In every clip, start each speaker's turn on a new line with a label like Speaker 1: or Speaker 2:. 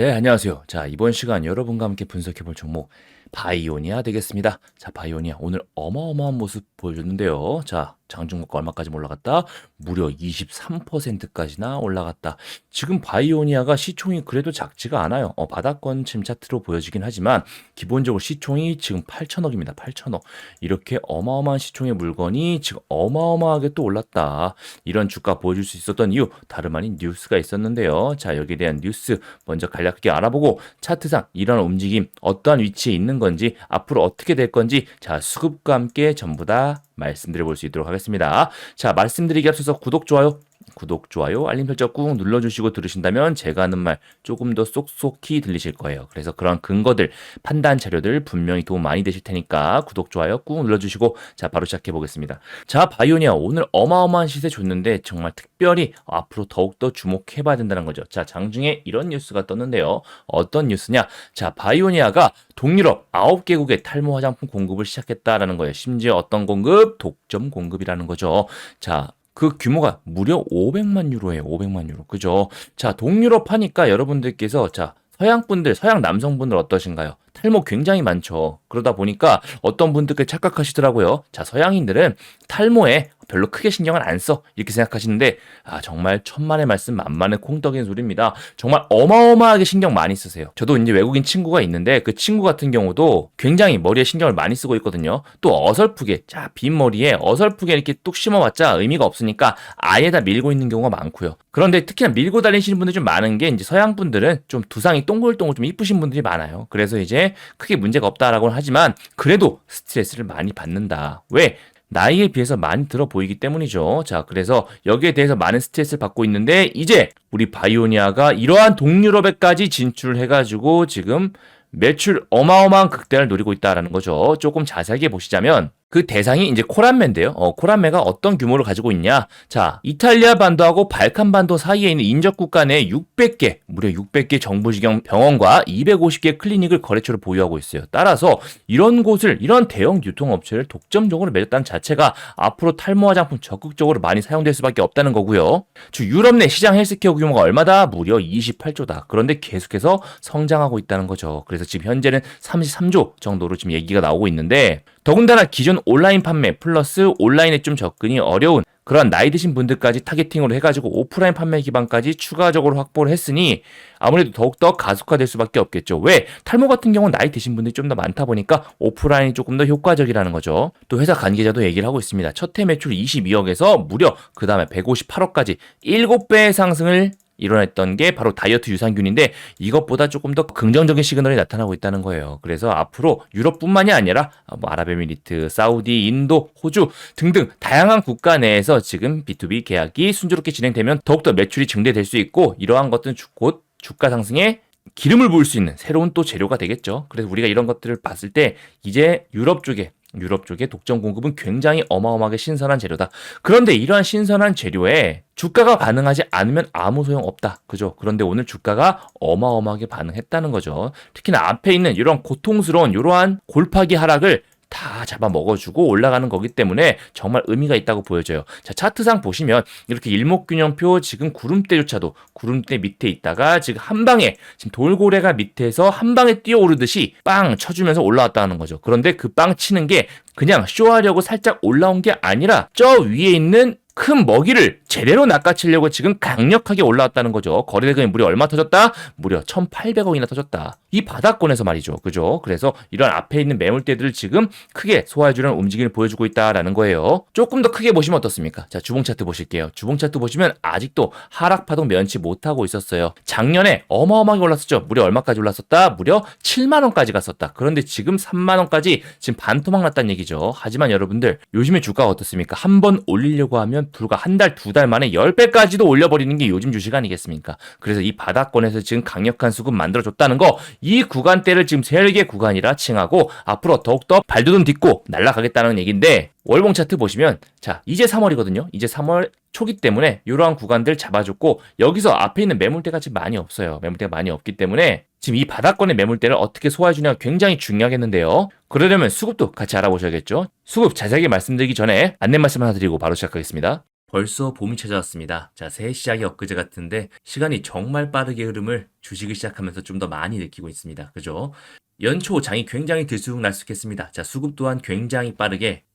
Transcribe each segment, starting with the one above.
Speaker 1: 네, 안녕하세요. 자, 이번 시간 여러분과 함께 분석해 볼 종목 바이오니아 되겠습니다. 자, 바이오니아 오늘 어마어마한 모습 보여줬는데요. 자, 장중국가 얼마까지 올라갔다? 무려 23%까지나 올라갔다. 지금 바이오니아가 시총이 그래도 작지가 않아요. 어, 바닥권 침 차트로 보여지긴 하지만 기본적으로 시총이 지금 8천억입니다. 8천억. 이렇게 어마어마한 시총의 물건이 지금 어마어마하게 또 올랐다. 이런 주가 보여줄 수 있었던 이유 다름 아닌 뉴스가 있었는데요. 자, 여기에 대한 뉴스 먼저 간략하게 알아보고 차트상 이런 움직임 어떠한 위치에 있는 건지 앞으로 어떻게 될 건지 자, 수급과 함께 전부 다 말씀드려 볼 수 있도록 하겠습니다. 자, 말씀드리기 앞서서 구독, 좋아요, 구독, 좋아요, 알림 설정 꾹 눌러주시고 들으신다면 제가 하는 말 조금 더 쏙쏙히 들리실 거예요. 그래서 그런 근거들, 판단 자료들 분명히 도움 많이 되실 테니까 구독, 좋아요 꾹 눌러주시고 자, 바로 시작해 보겠습니다. 자, 바이오니아 오늘 어마어마한 시세 줬는데 정말 특별히 앞으로 더욱더 주목해 봐야 된다는 거죠. 자, 장중에 이런 뉴스가 떴는데요. 어떤 뉴스냐? 자, 바이오니아가 동유럽 9개국에 탈모 화장품 공급을 시작했다라는 거예요. 심지어 어떤 공급? 독점 공급이라는 거죠. 자, 그 규모가 무려 500만 유로예요. 500만 유로. 그죠? 자, 동유럽 하니까 여러분들께서 자, 서양 분들, 서양 남성분들 어떠신가요? 탈모 굉장히 많죠. 그러다 보니까 어떤 분들께 착각하시더라고요. 자, 서양인들은 탈모에 별로 크게 신경을 안 써. 이렇게 생각하시는데, 아, 정말 천만의 말씀 만만의 콩떡인 소리입니다. 정말 어마어마하게 신경 많이 쓰세요. 저도 이제 외국인 친구가 있는데, 그 친구 같은 경우도 굉장히 머리에 신경을 많이 쓰고 있거든요. 또 어설프게, 자, 빈 머리에 어설프게 이렇게 뚝 심어봤자 의미가 없으니까 아예 다 밀고 있는 경우가 많고요. 그런데 특히나 밀고 다니시는 분들이 좀 많은 게, 이제 서양 분들은 좀 두상이 동글동글 좀 이쁘신 분들이 많아요. 그래서 이제 크게 문제가 없다라고는 하지만, 그래도 스트레스를 많이 받는다. 왜? 나이에 비해서 많이 들어 보이기 때문이죠. 자, 그래서 여기에 대해서 많은 스트레스를 받고 있는데 이제 우리 바이오니아가 이러한 동유럽에까지 진출해가지고 지금 매출 어마어마한 극대화를 노리고 있다라는 거죠. 조금 자세하게 보시자면 그 대상이 이제 코란메인데요. 어, 코란메가 어떤 규모를 가지고 있냐? 자, 이탈리아 반도하고 발칸 반도 사이에 있는 인접 국가 내 600개, 무려 600개 정부지경 병원과 250개 클리닉을 거래처로 보유하고 있어요. 따라서 이런 곳을 이런 대형 유통업체를 독점적으로 맺었다는 자체가 앞으로 탈모 화장품 적극적으로 많이 사용될 수밖에 없다는 거고요. 즉 유럽 내 시장 헬스케어 규모가 얼마다? 무려 28조다. 그런데 계속해서 성장하고 있다는 거죠. 그래서 지금 현재는 33조 정도로 지금 얘기가 나오고 있는데 더군다나 기존 온라인 판매 플러스 온라인에 좀 접근이 어려운 그런 나이 드신 분들까지 타겟팅으로 해가지고 오프라인 판매 기반까지 추가적으로 확보를 했으니 아무래도 더욱더 가속화될 수밖에 없겠죠. 왜? 탈모 같은 경우는 나이 드신 분들이 좀 더 많다 보니까 오프라인이 조금 더 효과적이라는 거죠. 또 회사 관계자도 얘기를 하고 있습니다. 첫 해 매출 22억에서 무려 그 다음에 158억까지 7배의 상승을 일어났던 게 바로 다이어트 유산균인데 이것보다 조금 더 긍정적인 시그널이 나타나고 있다는 거예요. 그래서 앞으로 유럽뿐만이 아니라 뭐 아랍에미리트, 사우디, 인도, 호주 등등 다양한 국가 내에서 지금 B2B 계약이 순조롭게 진행되면 더욱더 매출이 증대될 수 있고 이러한 것들은 곧 주가 상승에 기름을 부을 수 있는 새로운 또 재료가 되겠죠. 그래서 우리가 이런 것들을 봤을 때 이제 유럽 쪽에 유럽 쪽의 독점 공급은 굉장히 어마어마하게 신선한 재료다. 그런데 이러한 신선한 재료에 주가가 반응하지 않으면 아무 소용 없다. 그죠? 그런데 오늘 주가가 어마어마하게 반응했다는 거죠. 특히나 앞에 있는 이런 고통스러운 이러한 골파기 하락을 다 잡아 먹어주고 올라가는 거기 때문에 정말 의미가 있다고 보여져요. 자, 차트상 보시면 이렇게 일목균형표 지금 구름대조차도 구름대 밑에 있다가 지금 한 방에 지금 돌고래가 밑에서 한 방에 뛰어오르듯이 빵 쳐주면서 올라왔다는 거죠. 그런데 그 빵 치는 게 그냥 쇼하려고 살짝 올라온 게 아니라 저 위에 있는 큰 먹이를 제대로 낚아채려고 지금 강력하게 올라왔다는 거죠. 거래대금이 무려 얼마 터졌다? 무려 1,800억이나 터졌다. 이 바닥권에서 말이죠. 그죠? 그래서 이런 앞에 있는 매물대들을 지금 크게 소화해주는 움직임을 보여주고 있다라는 거예요. 조금 더 크게 보시면 어떻습니까? 자, 주봉 차트 보실게요. 주봉 차트 보시면 아직도 하락 파동 면치 못하고 있었어요. 작년에 어마어마하게 올랐었죠. 무려 얼마까지 올랐었다? 무려 7만원까지 갔었다. 그런데 지금 3만원까지 지금 반토막 났다는 얘기죠. 하지만 여러분들, 요즘에 주가가 어떻습니까? 한 번 올리려고 하면 불과 한 달, 두 달 만에 10배까지도 올려버리는 게 요즘 주식 아니겠습니까? 그래서 이 바닥권에서 지금 강력한 수급 만들어줬다는 거, 이 구간대를 지금 세계 구간이라 칭하고 앞으로 더욱더 발돋움 딛고 날아가겠다는 얘기인데, 월봉 차트 보시면, 자, 이제 3월이거든요. 이제 3월 초기 때문에 이러한 구간들 잡아줬고, 여기서 앞에 있는 매물대가 지금 많이 없어요. 매물대가 많이 없기 때문에, 지금 이 바닥권의 매물대를 어떻게 소화해주냐가 굉장히 중요하겠는데요. 그러려면 수급도 같이 알아보셔야겠죠. 수급 자세하게 말씀드리기 전에 안내 말씀 하나 드리고 바로 시작하겠습니다. 벌써 봄이 찾아왔습니다. 자, 새해 시작이 엊그제 같은데 시간이 정말 빠르게 흐름을 주식을 시작하면서 좀 더 많이 느끼고 있습니다. 그죠? 연초 장이 굉장히 들쑥날쑥했습니다. 자, 수급 또한 굉장히 빠르게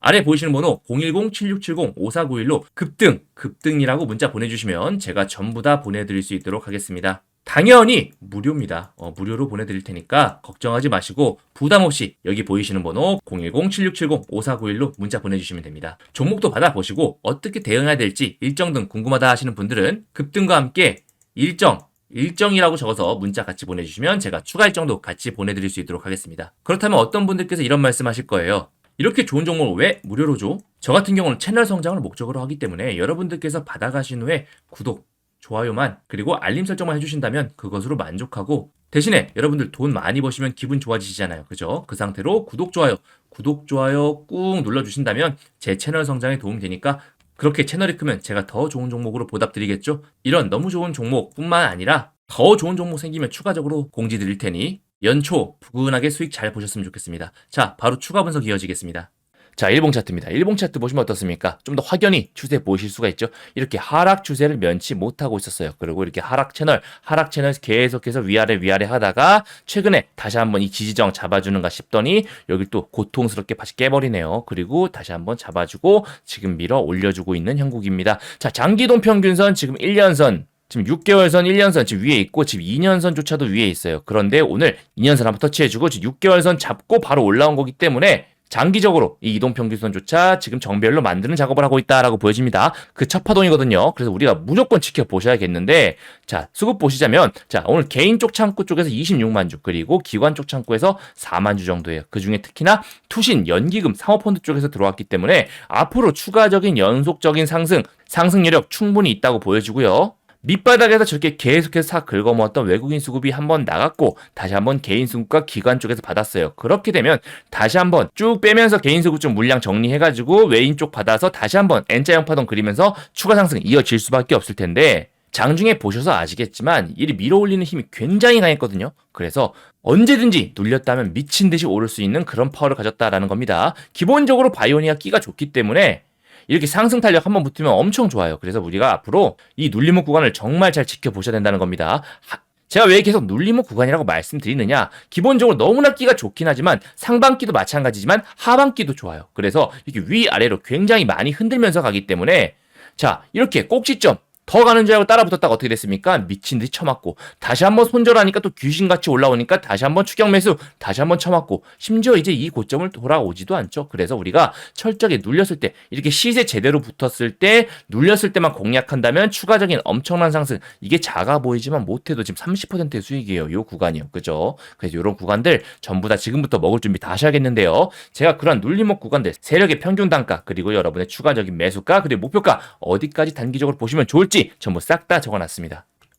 Speaker 1: 아래 보이시는 번호 010-7670-5491로 급등, 급등이라고 문자 보내주시면 제가 전부 다 보내드릴 수 있도록 하겠습니다. 당연히 무료입니다. 어, 무료로 보내드릴 테니까 걱정하지 마시고 부담 없이 여기 보이시는 번호 010-7670-5491로 문자 보내주시면 됩니다. 종목도 받아보시고 어떻게 대응해야 될지 일정 등 궁금하다 하시는 분들은 급등과 함께 일정 일정이라고 적어서 문자 같이 보내주시면 제가 추가 일정도 같이 보내드릴 수 있도록 하겠습니다. 그렇다면 어떤 분들께서 이런 말씀 하실 거예요. 이렇게 좋은 종목을 왜 무료로 줘? 저 같은 경우는 채널 성장을 목적으로 하기 때문에 여러분들께서 받아가신 후에 구독, 좋아요만 그리고 알림 설정만 해주신다면 그것으로 만족하고 대신에 여러분들 돈 많이 버시면 기분 좋아지시잖아요. 그죠? 그 상태로 구독, 좋아요, 구독, 좋아요 꾹 눌러주신다면 제 채널 성장에 도움이 되니까 그렇게 채널이 크면 제가 더 좋은 종목으로 보답드리겠죠? 이런 너무 좋은 종목뿐만 아니라 더 좋은 종목 생기면 추가적으로 공지 드릴 테니 연초 부근하게 수익 잘 보셨으면 좋겠습니다. 자, 바로 추가 분석 이어지겠습니다. 자, 일봉 차트입니다. 일봉 차트 보시면 어떻습니까? 좀 더 확연히 추세 보실 수가 있죠. 이렇게 하락 추세를 면치 못하고 있었어요. 그리고 이렇게 하락 채널, 하락 채널 계속해서 위아래 위아래 하다가 최근에 다시 한번 이 지지정 잡아주는가 싶더니 여기 또 고통스럽게 다시 깨버리네요. 그리고 다시 한번 잡아주고 지금 밀어 올려주고 있는 형국입니다. 자, 장기동 평균선 지금 1년선 지금 6개월선, 1년선 지금 위에 있고 지금 2년선조차도 위에 있어요. 그런데 오늘 2년선 한번 터치해주고 지금 6개월선 잡고 바로 올라온 거기 때문에 장기적으로 이 이동평균선조차 지금 정별로 만드는 작업을 하고 있다라고 보여집니다. 그 첫 파동이거든요. 그래서 우리가 무조건 지켜보셔야겠는데 자 수급 보시자면 자 오늘 개인 쪽 창구 쪽에서 26만 주 그리고 기관 쪽 창구에서 4만 주 정도예요. 그 중에 특히나 투신, 연기금, 사모펀드 쪽에서 들어왔기 때문에 앞으로 추가적인 연속적인 상승, 상승 여력 충분히 있다고 보여지고요. 밑바닥에서 저렇게 계속해서 싹 긁어모았던 외국인 수급이 한번 나갔고 다시 한번 개인 수급과 기관 쪽에서 받았어요. 그렇게 되면 다시 한번 쭉 빼면서 개인 수급 좀 물량 정리해가지고 외인 쪽 받아서 다시 한번 N자형 파동 그리면서 추가 상승 이어질 수밖에 없을 텐데 장중에 보셔서 아시겠지만 이리 밀어올리는 힘이 굉장히 강했거든요. 그래서 언제든지 눌렸다면 미친 듯이 오를 수 있는 그런 파워를 가졌다라는 겁니다. 기본적으로 바이오니아 끼가 좋기 때문에 이렇게 상승 탄력 한번 붙으면 엄청 좋아요. 그래서 우리가 앞으로 이 눌림목 구간을 정말 잘 지켜보셔야 된다는 겁니다. 하- 제가 왜 계속 눌림목 구간이라고 말씀드리느냐? 기본적으로 너무나 끼가 좋긴 하지만 상반기도 마찬가지지만 하반기도 좋아요. 그래서 이렇게 위아래로 굉장히 많이 흔들면서 가기 때문에 자, 이렇게 꼭지점 더 가는 줄 알고 따라 붙었다가 어떻게 됐습니까? 미친 듯이 쳐맞고 다시 한번 손절하니까 또 귀신같이 올라오니까 다시 한번 추격 매수 다시 한번 쳐맞고 심지어 이제 이 고점을 돌아오지도 않죠. 그래서 우리가 철저하게 눌렸을 때 이렇게 시세 제대로 붙었을 때 눌렸을 때만 공략한다면 추가적인 엄청난 상승 이게 작아 보이지만 못해도 지금 30%의 수익이에요. 요 구간이요. 그죠? 그래서 이런 구간들 전부 다 지금부터 먹을 준비 다 하셔야겠는데요. 제가 그런 눌림목 구간들 세력의 평균 단가 그리고 여러분의 추가적인 매수가 그리고 목표가 어디까지 단기적으로 보시면 좋을지 전부 싹 다 적어놨습니다.